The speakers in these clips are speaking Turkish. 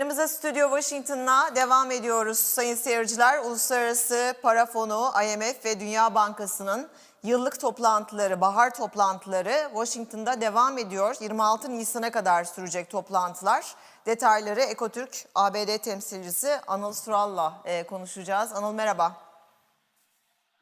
Yayınımıza Stüdyo Washington'la devam ediyoruz sayın seyirciler. Uluslararası Para Fonu, IMF ve Dünya Bankası'nın yıllık toplantıları, bahar toplantıları Washington'da devam ediyor. 26 Nisan'a kadar sürecek toplantılar. Detayları Ekotürk ABD temsilcisi Anıl Sural'la e, konuşacağız. Anıl merhaba.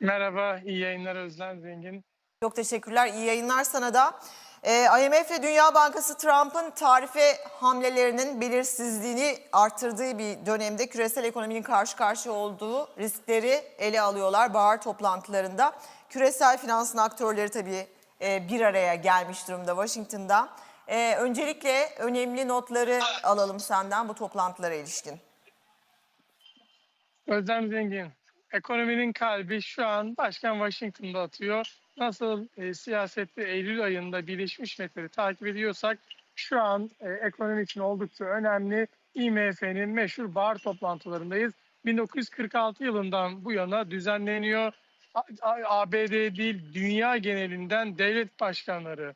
Merhaba, iyi yayınlar Özlem Zengin. Çok teşekkürler. İyi yayınlar sana da. Ee, IMF ve Dünya Bankası Trump'ın tarife hamlelerinin belirsizliğini arttırdığı bir dönemde küresel ekonominin karşı karşıya olduğu riskleri ele alıyorlar bahar toplantılarında. Küresel finansın aktörleri tabii e, bir araya gelmiş durumda Washington'da. Ee, öncelikle önemli notları alalım senden bu toplantılara ilişkin. Özlem Zengin, ekonominin kalbi şu an Başkan Washington'da atıyor. Nasıl e, siyasette Eylül ayında Birleşmiş Milletleri takip ediyorsak şu an e, ekonomi için oldukça önemli IMF'nin meşhur bahar toplantılarındayız. 1946 yılından bu yana düzenleniyor. ABD değil dünya genelinden devlet başkanları,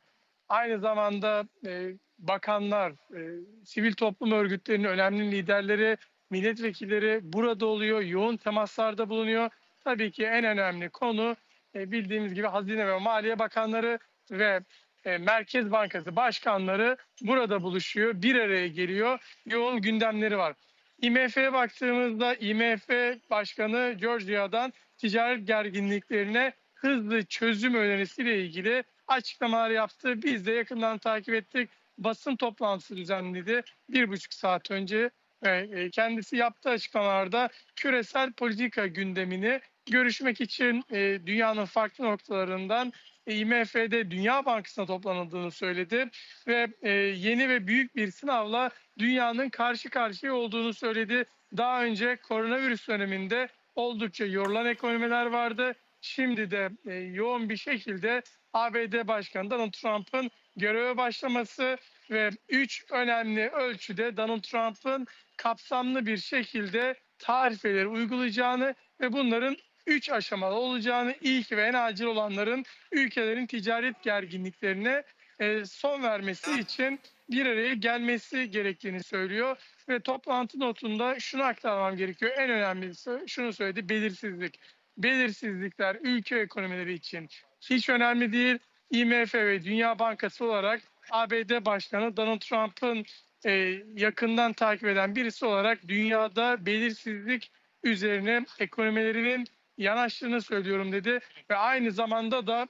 aynı zamanda e, bakanlar, e, sivil toplum örgütlerinin önemli liderleri, milletvekilleri burada oluyor, yoğun temaslarda bulunuyor. Tabii ki en önemli konu e, bildiğimiz gibi Hazine ve Maliye Bakanları ve e, Merkez Bankası başkanları burada buluşuyor, bir araya geliyor, yoğun gündemleri var. IMF'ye baktığımızda IMF Başkanı Georgia'dan ticaret gerginliklerine hızlı çözüm önerisiyle ilgili açıklamalar yaptı. Biz de yakından takip ettik. Basın toplantısı düzenledi bir buçuk saat önce. E, kendisi yaptığı açıklamalarda küresel politika gündemini görüşmek için e, dünyanın farklı noktalarından e, IMF'de Dünya Bankası'na toplanıldığını söyledi ve e, yeni ve büyük bir sınavla dünyanın karşı karşıya olduğunu söyledi. Daha önce koronavirüs döneminde oldukça yorulan ekonomiler vardı. Şimdi de yoğun bir şekilde ABD Başkanı Donald Trump'ın göreve başlaması ve üç önemli ölçüde Donald Trump'ın kapsamlı bir şekilde tarifeleri uygulayacağını ve bunların üç aşamalı olacağını, ilk ve en acil olanların ülkelerin ticaret gerginliklerine e, son vermesi için bir araya gelmesi gerektiğini söylüyor. Ve toplantı notunda şunu aktarmam gerekiyor. En önemlisi şunu söyledi, belirsizlik. Belirsizlikler ülke ekonomileri için hiç önemli değil. IMF ve Dünya Bankası olarak ABD Başkanı Donald Trump'ın e, yakından takip eden birisi olarak dünyada belirsizlik üzerine ekonomilerinin yanaştığını söylüyorum dedi ve aynı zamanda da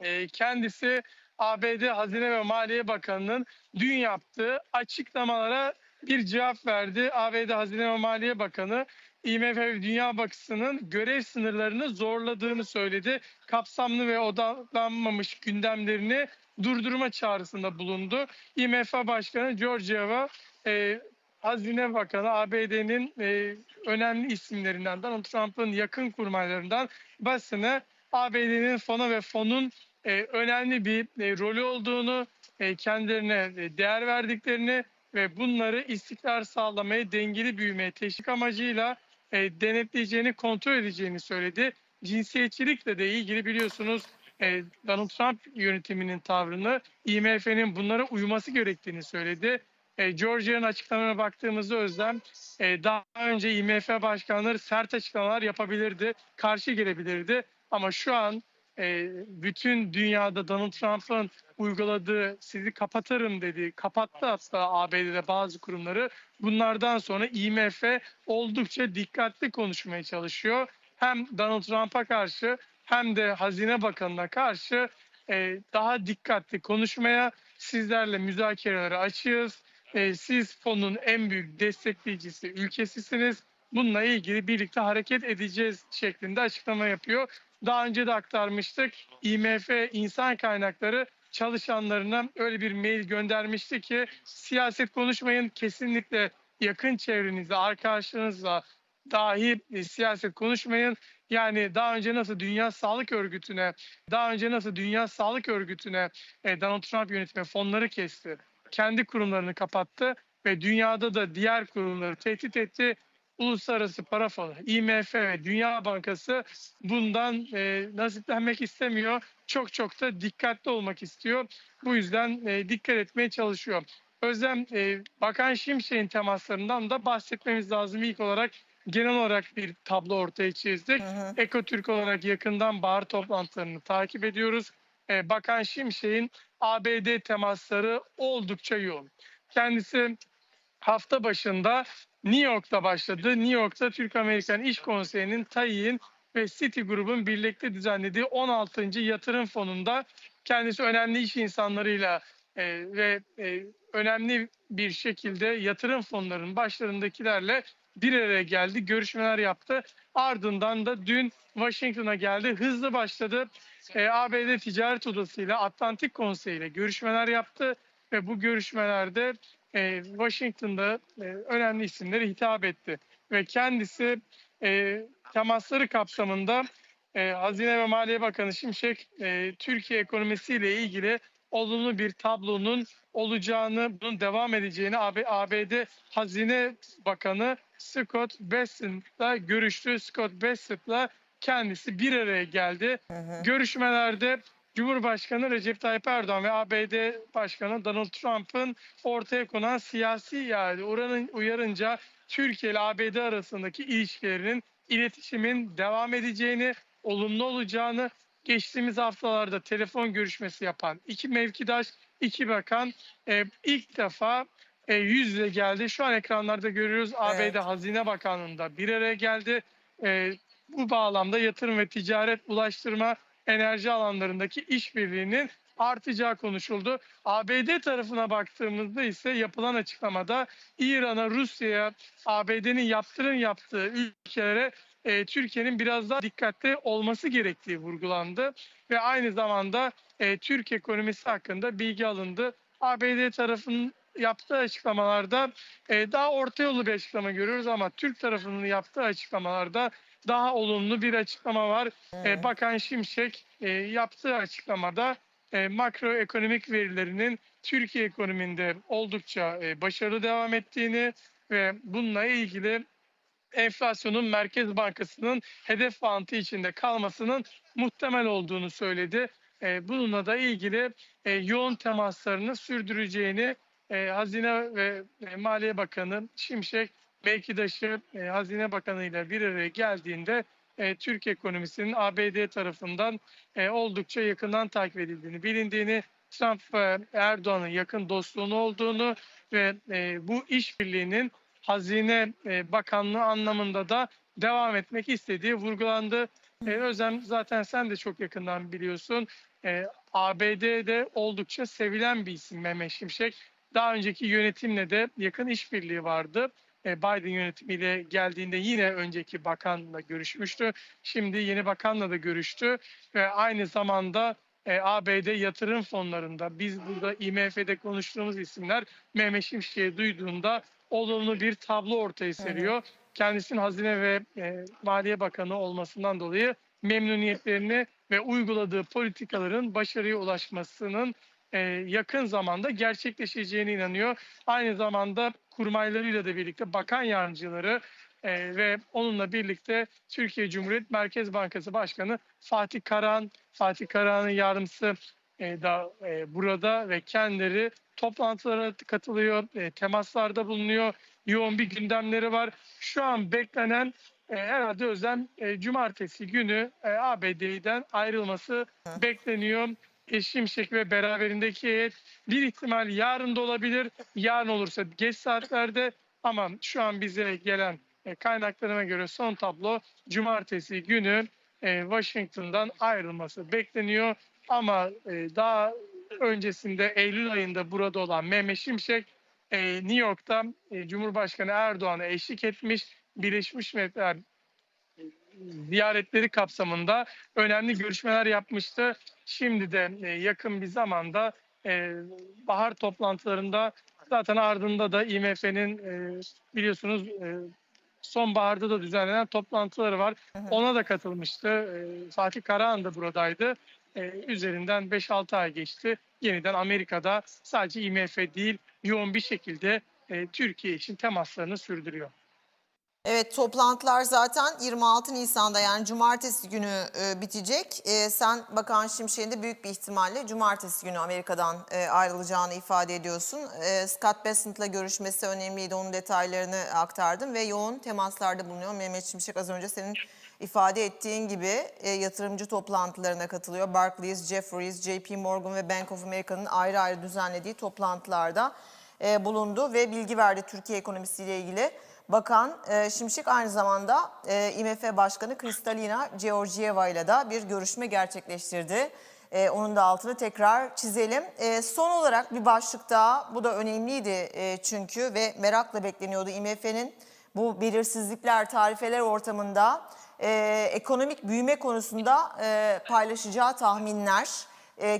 e, kendisi ABD Hazine ve Maliye Bakanı'nın dün yaptığı açıklamalara bir cevap verdi. ABD Hazine ve Maliye Bakanı IMF Dünya Bankası'nın görev sınırlarını zorladığını söyledi. Kapsamlı ve odaklanmamış gündemlerini durdurma çağrısında bulundu. IMF Başkanı Georgieva e, Hazine Bakanı ABD'nin e, önemli isimlerinden Donald Trump'ın yakın kurmaylarından basını ABD'nin fona ve fonun e, önemli bir e, rolü olduğunu, e, kendilerine e, değer verdiklerini ve bunları istikrar sağlamaya, dengeli büyümeye teşvik amacıyla e, denetleyeceğini, kontrol edeceğini söyledi. Cinsiyetçilikle de ilgili biliyorsunuz e, Donald Trump yönetiminin tavrını IMF'nin bunlara uyması gerektiğini söyledi. E, Georgia'nın açıklamalarına baktığımızda Özlem e, daha önce IMF başkanları sert açıklamalar yapabilirdi, karşı gelebilirdi. Ama şu an e, bütün dünyada Donald Trump'ın uyguladığı sizi kapatırım dedi, kapattı hatta ABD'de bazı kurumları. Bunlardan sonra IMF oldukça dikkatli konuşmaya çalışıyor. Hem Donald Trump'a karşı hem de Hazine Bakanı'na karşı e, daha dikkatli konuşmaya sizlerle müzakerelere açığız. Siz fonun en büyük destekleyicisi ülkesisiniz. Bununla ilgili birlikte hareket edeceğiz şeklinde açıklama yapıyor. Daha önce de aktarmıştık. IMF insan kaynakları çalışanlarına öyle bir mail göndermişti ki siyaset konuşmayın kesinlikle yakın çevrenizde arkadaşlarınızla dahi siyaset konuşmayın. Yani daha önce nasıl Dünya Sağlık Örgütü'ne, daha önce nasıl Dünya Sağlık Örgütü'ne e, Donald Trump yönetimi fonları kesti. Kendi kurumlarını kapattı ve dünyada da diğer kurumları tehdit etti. Uluslararası Para Fonu, IMF ve Dünya Bankası bundan e, nasiplenmek istemiyor. Çok çok da dikkatli olmak istiyor. Bu yüzden e, dikkat etmeye çalışıyor. Özlem, e, Bakan Şimşek'in temaslarından da bahsetmemiz lazım. İlk olarak genel olarak bir tablo ortaya çizdik. Hı hı. Ekotürk olarak yakından bahar toplantılarını takip ediyoruz. E, Bakan Şimşek'in ABD temasları oldukça yoğun. Kendisi hafta başında New York'ta başladı. New York'ta Türk-Amerikan İş Konseyi'nin TAİ'nin ve Citigroup'un birlikte düzenlediği 16. yatırım fonunda kendisi önemli iş insanlarıyla e, ve e, önemli bir şekilde yatırım fonlarının başlarındakilerle bir araya geldi, görüşmeler yaptı. Ardından da dün Washington'a geldi. Hızlı başladı. E, ABD Ticaret Odası ile Atlantik Konseyi ile görüşmeler yaptı ve bu görüşmelerde e, Washington'da e, önemli isimlere hitap etti ve kendisi e, temasları kapsamında e, Hazine ve Maliye Bakanı Şimşek e, Türkiye ekonomisiyle ilgili olumlu bir tablonun olacağını, bunun devam edeceğini AB, ABD Hazine Bakanı Scott Bessent'la görüştü. Scott Bessent'la kendisi bir araya geldi. Hı hı. Görüşmelerde Cumhurbaşkanı Recep Tayyip Erdoğan ve ABD Başkanı Donald Trump'ın ortaya konan siyasi yani oranın uyarınca Türkiye ile ABD arasındaki ilişkilerinin iletişimin devam edeceğini, olumlu olacağını geçtiğimiz haftalarda telefon görüşmesi yapan iki mevkidaş, iki bakan e, ilk defa e, yüz yüze geldi. Şu an ekranlarda görüyoruz ABD Evet. Hazine Bakanlığı'nda bir araya geldi. E, bu bağlamda yatırım ve ticaret, ulaştırma, enerji alanlarındaki işbirliğinin artacağı konuşuldu. ABD tarafına baktığımızda ise yapılan açıklamada İran'a, Rusya'ya, ABD'nin yaptırım yaptığı ülkelere e, Türkiye'nin biraz daha dikkatli olması gerektiği vurgulandı ve aynı zamanda e, Türk ekonomisi hakkında bilgi alındı. ABD tarafının yaptığı açıklamalarda e, daha orta yolu bir açıklama görüyoruz ama Türk tarafının yaptığı açıklamalarda daha olumlu bir açıklama var. E, Bakan Şimşek e, yaptığı açıklamada e, makroekonomik verilerinin Türkiye ekonominde oldukça e, başarılı devam ettiğini ve bununla ilgili enflasyonun Merkez Bankası'nın hedef bantı içinde kalmasının muhtemel olduğunu söyledi. E, bununla da ilgili e, yoğun temaslarını sürdüreceğini e, Hazine ve Maliye Bakanı Şimşek mevkidaşı e, Hazine Bakanı ile bir araya geldiğinde e, Türk ekonomisinin ABD tarafından e, oldukça yakından takip edildiğini, bilindiğini, Trump ve Erdoğan'ın yakın dostluğunu olduğunu ve e, bu işbirliğinin Hazine e, Bakanlığı anlamında da devam etmek istediği vurgulandı. E, Özlem zaten sen de çok yakından biliyorsun. E, ABD'de oldukça sevilen bir isim Mehmet Şimşek. Daha önceki yönetimle de yakın işbirliği vardı. E, Biden yönetimiyle geldiğinde yine önceki bakanla görüşmüştü. Şimdi yeni bakanla da görüştü ve aynı zamanda e, ABD yatırım fonlarında biz burada IMF'de konuştuğumuz isimler Mehmet Şimşek'i duyduğunda olumlu bir tablo ortaya seriyor. Kendisinin Hazine ve e, Maliye Bakanı olmasından dolayı memnuniyetlerini ve uyguladığı politikaların başarıya ulaşmasının e, yakın zamanda gerçekleşeceğine inanıyor. Aynı zamanda kurmaylarıyla da birlikte bakan yardımcıları e, ve onunla birlikte Türkiye Cumhuriyet Merkez Bankası Başkanı Fatih Karahan, Fatih Karahan'ın yardımcısı e, da burada ve kendileri toplantılara katılıyor, temaslarda bulunuyor, yoğun bir gündemleri var. Şu an beklenen herhalde Özlem cumartesi günü ABD'den ayrılması bekleniyor. Şimşek ve beraberindeki heyet bir ihtimal yarın da olabilir. Yarın olursa geç saatlerde ama şu an bize gelen e, kaynaklarıma göre son tablo cumartesi günü e, Washington'dan ayrılması bekleniyor. Ama e, daha öncesinde Eylül ayında burada olan Mehmet Şimşek New York'ta Cumhurbaşkanı Erdoğan'a eşlik etmiş. Birleşmiş Milletler ziyaretleri kapsamında önemli görüşmeler yapmıştı. Şimdi de e, yakın bir zamanda e, bahar toplantılarında zaten ardında da IMF'nin e, biliyorsunuz sonbaharda da düzenlenen toplantıları var. Ona da katılmıştı. Fatih Karahan da buradaydı. Üzerinden 5-6 ay geçti. Yeniden Amerika'da sadece IMF değil yoğun bir şekilde Türkiye için temaslarını sürdürüyor. Evet toplantılar zaten 26 Nisan'da yani cumartesi günü e, bitecek. E, sen Bakan Şimşek'in de büyük bir ihtimalle cumartesi günü Amerika'dan e, ayrılacağını ifade ediyorsun. E, Scott Bessent'la görüşmesi önemliydi. Onun detaylarını aktardım ve yoğun temaslarda bulunuyor. Mehmet Şimşek az önce senin ifade ettiğin gibi e, yatırımcı toplantılarına katılıyor. Barclays, Jefferies, JP Morgan ve Bank of America'nın ayrı ayrı düzenlediği toplantılarda e, bulundu ve bilgi verdi Türkiye ekonomisiyle ilgili. Bakan e, Şimşek aynı zamanda e, IMF Başkanı Kristalina Georgieva ile de bir görüşme gerçekleştirdi. E, onun da altını tekrar çizelim. Son olarak bir başlık daha, bu da önemliydi çünkü ve merakla bekleniyordu IMF'nin bu belirsizlikler, tarifeler ortamında ekonomik büyüme konusunda paylaşacağı tahminler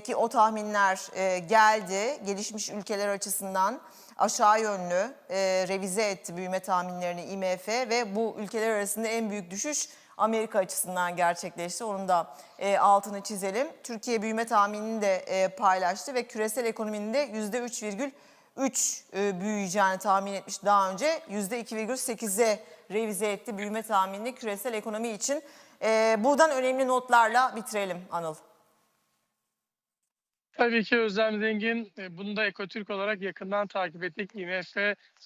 ki o tahminler geldi gelişmiş ülkeler açısından aşağı yönlü e, revize etti büyüme tahminlerini IMF ve bu ülkeler arasında en büyük düşüş Amerika açısından gerçekleşti. Onun da e, altını çizelim. Türkiye büyüme tahminini de e, paylaştı ve küresel ekonominin de %3,3 e, büyüyeceğini tahmin etmiş daha önce. %2,8'e revize etti büyüme tahminini küresel ekonomi için. E, buradan önemli notlarla bitirelim Anıl. Tabii ki Özlem Zengin e, bunu da Ekotürk olarak yakından takip ettik. IMF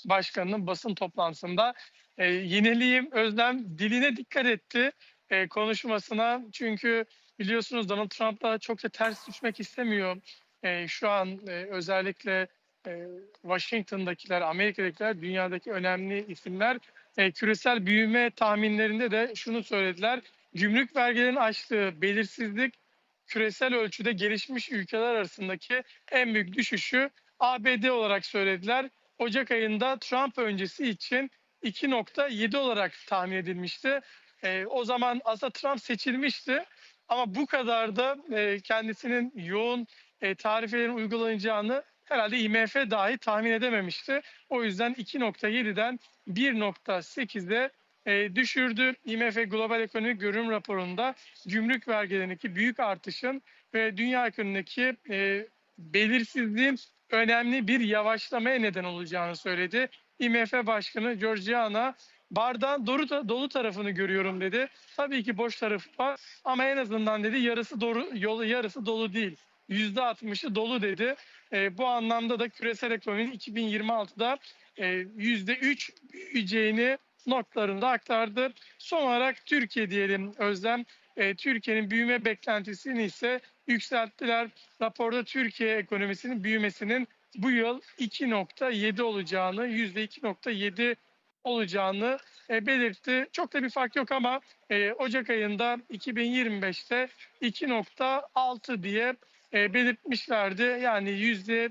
Başkanı'nın basın toplantısında. E, yenileyim Özlem diline dikkat etti e, konuşmasına. Çünkü biliyorsunuz Donald Trump'la çok da ters düşmek istemiyor. E, şu an e, özellikle e, Washington'dakiler, Amerika'dakiler dünyadaki önemli isimler e, küresel büyüme tahminlerinde de şunu söylediler. Gümrük vergilerinin açtığı belirsizlik küresel ölçüde gelişmiş ülkeler arasındaki en büyük düşüşü ABD olarak söylediler. Ocak ayında Trump öncesi için 2.7 olarak tahmin edilmişti. Ee, o zaman aslında Trump seçilmişti ama bu kadar da e, kendisinin yoğun e, tarifelerin uygulanacağını herhalde IMF dahi tahmin edememişti. O yüzden 2.7'den 1.8'e e, düşürdü. IMF Global Ekonomik Görünüm raporunda gümrük vergilerindeki büyük artışın ve dünya ekonomideki e, belirsizliğin önemli bir yavaşlamaya neden olacağını söyledi. IMF Başkanı Georgiana bardağın dolu, dolu tarafını görüyorum dedi. Tabii ki boş tarafı var ama en azından dedi yarısı doğru, yolu yarısı dolu değil. %60'ı dolu dedi. E, bu anlamda da küresel ekonominin 2026'da e, %3 büyüyeceğini notlarında aktardı. Son olarak Türkiye diyelim Özlem. E, Türkiye'nin büyüme beklentisini ise yükselttiler. Raporda Türkiye ekonomisinin büyümesinin bu yıl 2.7 olacağını, %2.7 olacağını e, belirtti. Çok da bir fark yok ama e, Ocak ayında 2025'te 2.6 diye e, belirtmişlerdi. Yani yüzde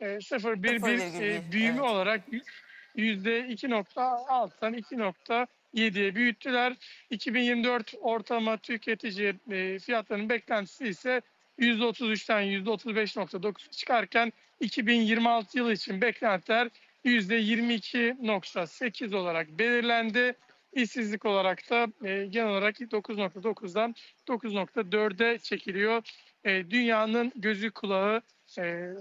e, 0,1 bir 0,1, e, büyüme evet. olarak %2.6'dan 2.7'ye büyüttüler. 2024 ortalama tüketici e, fiyatlarının beklentisi ise %33'ten %35.9 çıkarken 2026 yılı için beklentiler %22.8 olarak belirlendi. İşsizlik olarak da e, genel olarak 9.9'dan 9.4'e çekiliyor. E, dünyanın gözü kulağı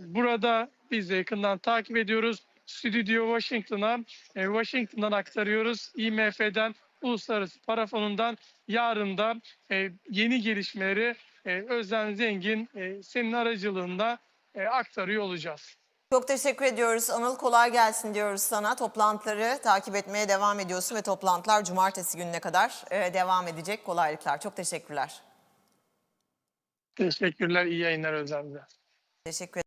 burada biz de yakından takip ediyoruz. Stüdyo Washington'a e, Washington'dan aktarıyoruz. IMF'den Uluslararası Para Fonu'ndan yarın da e, yeni gelişmeleri e, Özlem Zengin e, senin aracılığında e, aktarıyor olacağız. Çok teşekkür ediyoruz Anıl. Kolay gelsin diyoruz sana. Toplantıları takip etmeye devam ediyorsun ve toplantılar cumartesi gününe kadar e, devam edecek. Kolaylıklar. Çok teşekkürler. Teşekkürler, iyi yayınlar Özlem'de. Teşekkür